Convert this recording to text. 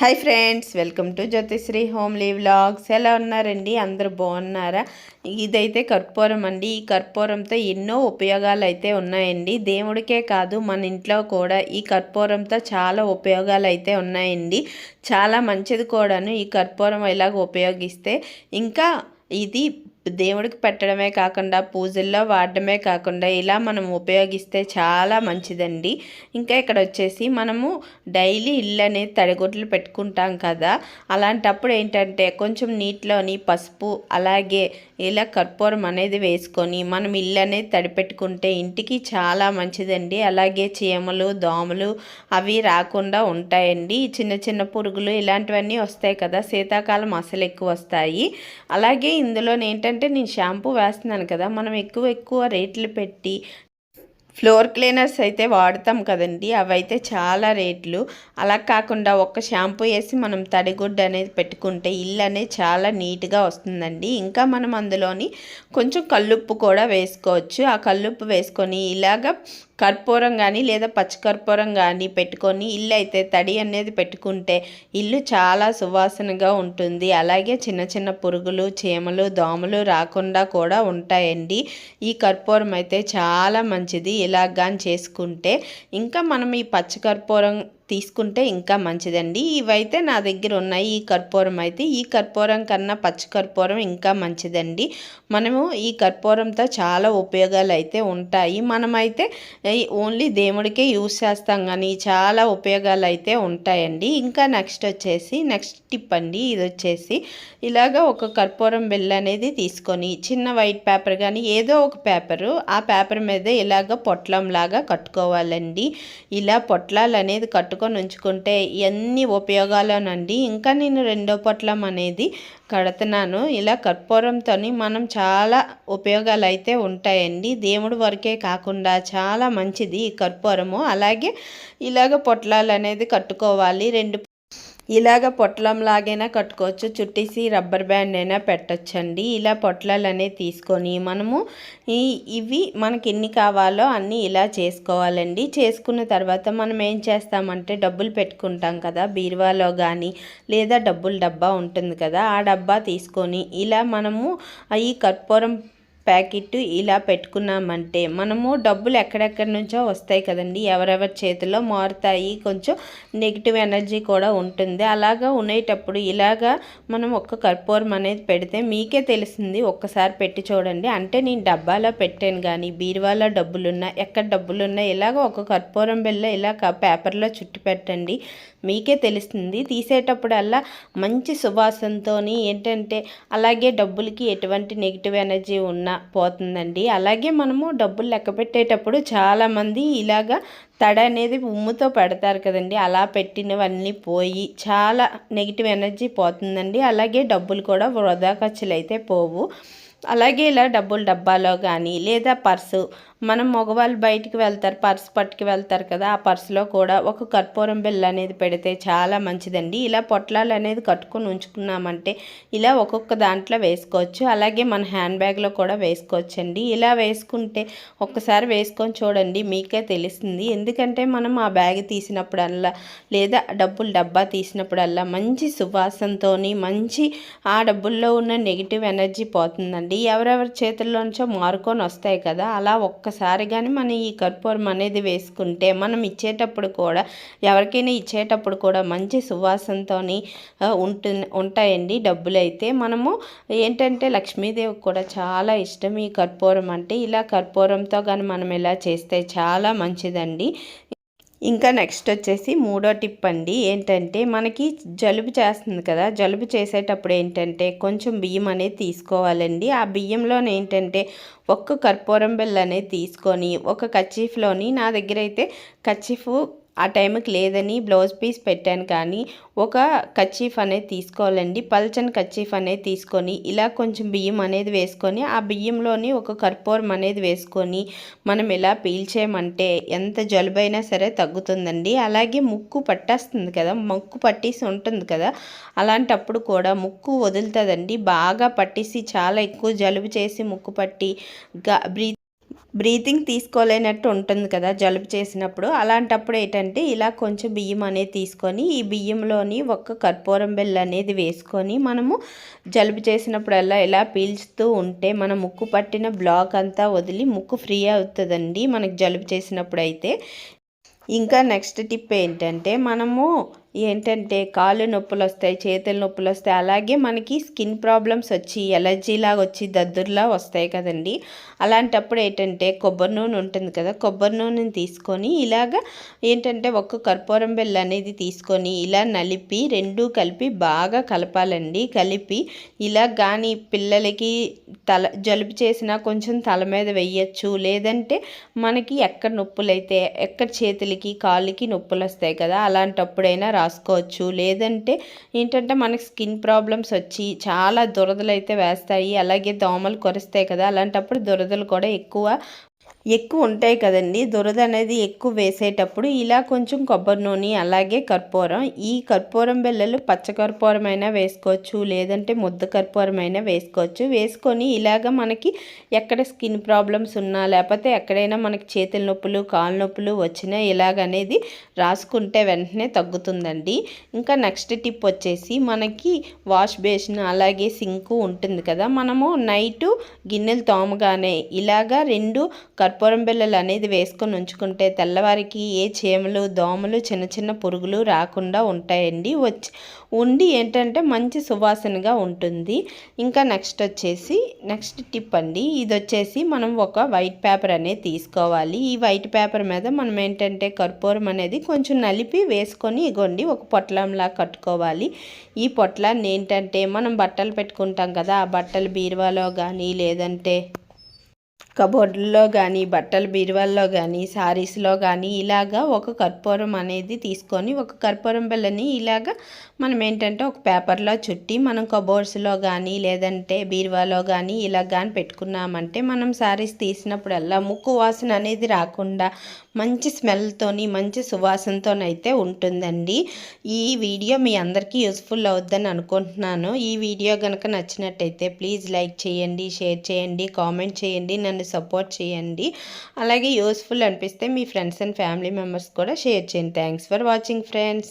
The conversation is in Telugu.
Hi friends welcome to Jyothishree homely vlogs. ఎలా ఉన్నారండి? అందరూ బాగున్నారా? ఇదైతే కర్పూరం అండి. ఈ కర్పూరంతో ఎన్నో ఉపయోగాలు అయితే ఉన్నాయండి. దేవుడికే కాదు మన ఇంట్లో కూడా ఈ కర్పూరంతో చాలా ఉపయోగాలు అయితే ఉన్నాయండి. చాలా మంచిది కూడాను ఈ కర్పూరం ఇలాగ ఉపయోగిస్తే. ఇంకా ఇది దేవుడికి పెట్టడమే కాకుండా పూజల్లో వాడడమే కాకుండా ఇలా మనం ఉపయోగిస్తే చాలా మంచిదండి. ఇంకా ఇక్కడ వచ్చేసి మనము డైలీ ఇల్లు అనేది తడిగుడ్లు పెట్టుకుంటాం కదా. అలాంటప్పుడు ఏంటంటే కొంచెం నీటిలోని పసుపు అలాగే ఇలా కర్పూరం అనేది వేసుకొని మనం ఇల్లు అనేది తడిపెట్టుకుంటే ఇంటికి చాలా మంచిదండి. అలాగే చీమలు దోమలు అవి రాకుండా ఉంటాయండి. చిన్న చిన్న పురుగులు ఇలాంటివన్నీ వస్తాయి కదా. శీతాకాలం అసలు ఎక్కువ వస్తాయి. అలాగే ఇందులో ఏంటంటే నేను షాంపూ వేస్తున్నాను కదా మనం ఎక్కువ ఎక్కువ రేట్లు పెట్టి ఫ్లోర్ క్లీనర్స్ అయితే వాడతాం కదండి అవైతే చాలా రేట్లు. అలా కాకుండా ఒక్క షాంపూ వేసి మనం తడిగుడ్డ అనేది పెట్టుకుంటే ఇల్లు అనేది చాలా నీట్గా వస్తుందండి. ఇంకా మనం అందులోని కొంచెం కల్లుప్పు కూడా వేసుకోవచ్చు. ఆ కల్లుప్పు వేసుకొని ఇలాగ కర్పూరం కానీ లేదా పచ్చికర్పూరం కానీ పెట్టుకొని ఇల్లు అయితే తడి అనేది పెట్టుకుంటే ఇల్లు చాలా సువాసనగా ఉంటుంది. అలాగే చిన్న చిన్న పురుగులు చీమలు దోమలు రాకుండా కూడా ఉంటాయండి. ఈ కర్పూరం అయితే చాలా మంచిది. ఇలాగాని చేసుకుంటే ఇంకా మనం ఈ పచ్చికర్పూరం తీసుకుంటే ఇంకా మంచిదండి. ఇవైతే నా దగ్గర ఉన్నాయి. ఈ కర్పూరం అయితే ఈ కర్పూరం కన్నా పచ్చి కర్పూరం ఇంకా మంచిదండి. మనము ఈ కర్పూరంతో చాలా ఉపయోగాలు అయితే ఉంటాయి. మనమైతే ఓన్లీ దేవుడికే యూస్ చేస్తాం కానీ చాలా ఉపయోగాలు అయితే ఉంటాయండి. ఇంకా నెక్స్ట్ వచ్చేసి నెక్స్ట్ టిప్ అండి. ఇది వచ్చేసి ఇలాగ ఒక కర్పూరం బిల్ అనేది తీసుకొని చిన్న వైట్ పేపర్ కానీ ఏదో ఒక పేపరు ఆ పేపర్ మీద ఇలాగ పొట్లంలాగా కట్టుకోవాలండి. ఇలా పొట్లాలు అనేది కట్టు పెట్టుకొని ఉంచుకుంటే ఎన్ని ఉపయోగాలోనండి. ఇంకా నేను రెండో పొట్లం అనేది కడుతున్నాను. ఇలా కర్పూరంతో మనం చాలా ఉపయోగాలు అయితే ఉంటాయండి. దేవుడి వరకే కాకుండా చాలా మంచిది ఈ కర్పూరము. అలాగే ఇలాగ పొట్లాలు అనేది కట్టుకోవాలి. రెండు ఇలాగ పొట్లంలాగైనా కట్టుకోవచ్చు. చుట్టేసి రబ్బర్ బ్యాండ్ అయినా పెట్టచ్చండి. ఇలా పొట్లాలనే తీసుకొని మనము ఈ ఇవి మనకి ఎన్ని కావాలో అన్నీ ఇలా చేసుకోవాలండి. చేసుకున్న తర్వాత మనం ఏం చేస్తామంటే డబ్బులు పెట్టుకుంటాం కదా బీరువాలో కానీ లేదా డబ్బుల డబ్బా ఉంటుంది కదా ఆ డబ్బా తీసుకొని ఇలా మనము ఈ కర్పూరం ప్యాకెట్ ఇలా పెట్టుకున్నామంటే మనము డబ్బులు ఎక్కడెక్కడి నుంచో వస్తాయి కదండి. ఎవరెవరి చేతిలో మారుతాయి. కొంచెం నెగిటివ్ ఎనర్జీ కూడా ఉంటుంది. అలాగా ఉండేటప్పుడు ఇలాగా మనం ఒక్క కర్పూరం అనేది పెడితే మీకే తెలిసింది ఒక్కసారి పెట్టి చూడండి. అంటే నేను డబ్బాలో పెట్టాను కానీ బీరువాలో డబ్బులున్నా ఎక్కడ డబ్బులున్నా ఇలాగ ఒక కర్పూరం బిల్ల ఇలా పేపర్లో చుట్టి పెట్టండి. మీకే తెలుస్తుంది. తీసేటప్పుడల్లా మంచి సువాసనతో ఏంటంటే అలాగే డబ్బులకి ఎటువంటి నెగిటివ్ ఎనర్జీ ఉన్నా పోతుందండి. అలాగే మనము డబ్బులు లెక్క పెట్టేటప్పుడు చాలామంది ఇలాగా తడ అనేది ఉమ్ముతో పెడతారు కదండి. అలా పెట్టినవన్నీ పోయి చాలా నెగిటివ్ ఎనర్జీ పోతుందండి. అలాగే డబ్బులు కూడా వృధా ఖర్చులు అయితే పోవు. అలాగే ఇలా డబ్బులు డబ్బాలో కానీ లేదా పర్సు మనం మగవాళ్ళు బయటికి వెళ్తారు పర్స్ పట్టుకు వెళ్తారు కదా ఆ పర్సులో కూడా ఒక కర్పూరం బిల్ల అనేది పెడితే చాలా మంచిదండి. ఇలా పొట్లాలు అనేది కట్టుకొని ఉంచుకున్నామంటే ఇలా ఒక్కొక్క దాంట్లో వేసుకోవచ్చు. అలాగే మన హ్యాండ్ బ్యాగ్లో కూడా వేసుకోవచ్చండి. ఇలా వేసుకుంటే ఒక్కసారి వేసుకొని చూడండి మీకే తెలుస్తుంది. ఎందుకంటే మనం ఆ బ్యాగ్ తీసినప్పుడల్లా లేదా డబ్బులు డబ్బా తీసినప్పుడల్లా మంచి సువాసనతో మంచి ఆ డబ్బుల్లో ఉన్న నెగిటివ్ ఎనర్జీ పోతుందండి. అండి ఎవరెవరి చేతుల్లోంచో మారుకొని వస్తాయి కదా. అలా ఒక్కసారి కానీ మనం ఈ కర్పూరం అనేది వేసుకుంటే మనం ఇచ్చేటప్పుడు కూడా ఎవరికైనా ఇచ్చేటప్పుడు కూడా మంచి సువాసనతో ఉంటు ఉంటాయండి డబ్బులైతే. మనము ఏంటంటే లక్ష్మీదేవి కూడా చాలా ఇష్టం ఈ కర్పూరం అంటే. ఇలా కర్పూరంతో కానీ మనం ఇలా చేస్తే చాలా మంచిదండి. ఇంకా నెక్స్ట్ వచ్చేసి మూడో టిప్ అండి ఏంటంటే మనకి జలుబు చేస్తుంది కదా జలుబు చేసేటప్పుడు ఏంటంటే కొంచెం బియ్యం అనేది తీసుకోవాలండి. ఆ బియ్యంలో ఏంటంటే ఒక్క కర్పూరం బెల్ల అనేది తీసుకొని ఒక కచ్చీఫ్లోని నా దగ్గర అయితే కచ్చీఫ్ ఆ టైంకి లేదని బ్లౌజ్ పీస్ పెట్టాను కానీ ఒక కచ్చీఫ్ అనేది తీసుకోవాలండి. పల్చని కచ్చీఫ్ అనేది తీసుకొని ఇలా కొంచెం బియ్యం అనేది వేసుకొని ఆ బియ్యంలోని ఒక కర్పూరం అనేది వేసుకొని మనం ఇలా పీల్చేయమంటే ఎంత జలుబైనా సరే తగ్గుతుందండి. అలాగే ముక్కు పట్టేస్తుంది కదా ముక్కు పట్టేసి ఉంటుంది కదా అలాంటప్పుడు కూడా ముక్కు వదులుతుందండి. బాగా పట్టేసి చాలా ఎక్కువ జలుబు చేసి ముక్కు పట్టి గా బ్రీ బ్రీతింగ్ తీసుకోలేనట్టు ఉంటుంది కదా జలుబు చేసినప్పుడు. అలాంటప్పుడు ఏంటంటే ఇలా కొంచెం బియ్యం అనేది తీసుకొని ఈ బియ్యంలోని ఒక కర్పూరం బెల్ల అనేది వేసుకొని మనము జలుబు చేసినప్పుడల్లా ఇలా పీల్చుతూ ఉంటే మన ముక్కు పట్టిన బ్లాక్ అంతా వదిలి ముక్కు ఫ్రీ అవుతుందండి మనకు జలుబు చేసినప్పుడు అయితే ఇంకా నెక్స్ట్ టిప్ ఏంటంటే మనము ఏంటంటే కాళ్ళు నొప్పులు వస్తాయి చేతుల నొప్పులు వస్తాయి. అలాగే మనకి స్కిన్ ప్రాబ్లమ్స్ వచ్చి ఎలర్జీ లాగా వచ్చి దద్దుర్లా వస్తాయి కదండి. అలాంటప్పుడు ఏంటంటే కొబ్బరి నూనె ఉంటుంది కదా కొబ్బరి నూనెని తీసుకొని ఇలాగ ఏంటంటే ఒక్క కర్పూరం బెల్ల అనేది తీసుకొని ఇలా నలిపి రెండు కలిపి బాగా కలపాలండి. కలిపి ఇలా కానీ పిల్లలకి తల జలుబు చేసినా కొంచెం తల మీద వెయ్యొచ్చు. లేదంటే మనకి ఎక్కడ నొప్పులు అయితే ఎక్కడ చేతులకి కాళ్ళకి నొప్పులు వస్తాయి కదా అలాంటప్పుడైనా రాసుకోవచ్చు. లేదంటే ఏంటంటే మనకి స్కిన్ ప్రాబ్లమ్స్ వచ్చి చాలా దురదలు అయితే వేస్తాయి. అలాగే దోమలు కొరిస్తాయి కదా. అలాంటప్పుడు దురదలు కూడా ఎక్కువ ఎక్కువ ఉంటాయి కదండి. దురద అనేది ఎక్కువ వేసేటప్పుడు ఇలా కొంచెం కొబ్బరి నూనె అలాగే కర్పూరం. ఈ కర్పూరం బిళ్ళలు పచ్చకర్పూరం అయినా వేసుకోవచ్చు లేదంటే ముద్ద కర్పూరం అయినా వేసుకోవచ్చు. వేసుకొని ఇలాగ మనకి ఎక్కడ స్కిన్ ప్రాబ్లమ్స్ ఉన్నా లేకపోతే ఎక్కడైనా మనకి చేతుల నొప్పులు కాళ్ళ నొప్పులు వచ్చినా ఇలాగనేది రాసుకుంటే వెంటనే తగ్గుతుందండి. ఇంకా నెక్స్ట్ టిప్ వచ్చేసి మనకి వాష్ బేసిన్ అలాగే సింకు ఉంటుంది కదా. మనము నైటు గిన్నెలు తోమగానే ఇలాగా రెండు కర్పూరం బిళ్ళలు అనేది వేసుకొని ఉంచుకుంటే తెల్లవారికి ఏ చీమలు దోమలు చిన్న చిన్న పురుగులు రాకుండా ఉంటాయండి. వచ్చి ఉండి ఏంటంటే మంచి సువాసనగా ఉంటుంది. ఇంకా నెక్స్ట్ వచ్చేసి నెక్స్ట్ టిప్ అండి. ఇది వచ్చేసి మనం ఒక వైట్ పేపర్ అనేది తీసుకోవాలి. ఈ వైట్ పేపర్ మీద మనం ఏంటంటే కర్పూరం అనేది కొంచెం నలిపి వేసుకొని ఇగోండి ఒక పొట్లంలా కట్టుకోవాలి. ఈ పొట్లాన్ని ఏంటంటే మనం బట్టలు పెట్టుకుంటాం కదా ఆ బట్టలు బీరువాలో కానీ లేదంటే కబోర్డుల్లో కానీ బట్టల బీరువాల్లో కానీ శారీస్లో కానీ ఇలాగా ఒక కర్పూరం అనేది తీసుకొని ఒక కర్పూరం బిళ్ళని ఇలాగా మనం ఏంటంటే ఒక పేపర్లో చుట్టి మనం కబోర్డ్స్లో కానీ లేదంటే బీరువాలో కానీ ఇలా కానీ పెట్టుకున్నామంటే మనం శారీస్ తీసినప్పుడల్లా ముక్కు వాసన అనేది రాకుండా మంచి స్మెల్తోని మంచి సువాసనతోనైతే ఉంటుందండి. ఈ వీడియో మీ అందరికీ యూస్ఫుల్ అవుద్దని అనుకుంటున్నాను. ఈ వీడియో కనుక నచ్చినట్టయితే ప్లీజ్ లైక్ చేయండి షేర్ చేయండి కామెంట్ చేయండి నన్ను సపోర్ట్ చేయండి. అలాగే యూస్ఫుల్ అనిపిస్తే మీ ఫ్రెండ్స్ అండ్ ఫ్యామిలీ మెంబర్స్ కూడా షేర్ చేయండి. Thanks for watching friends.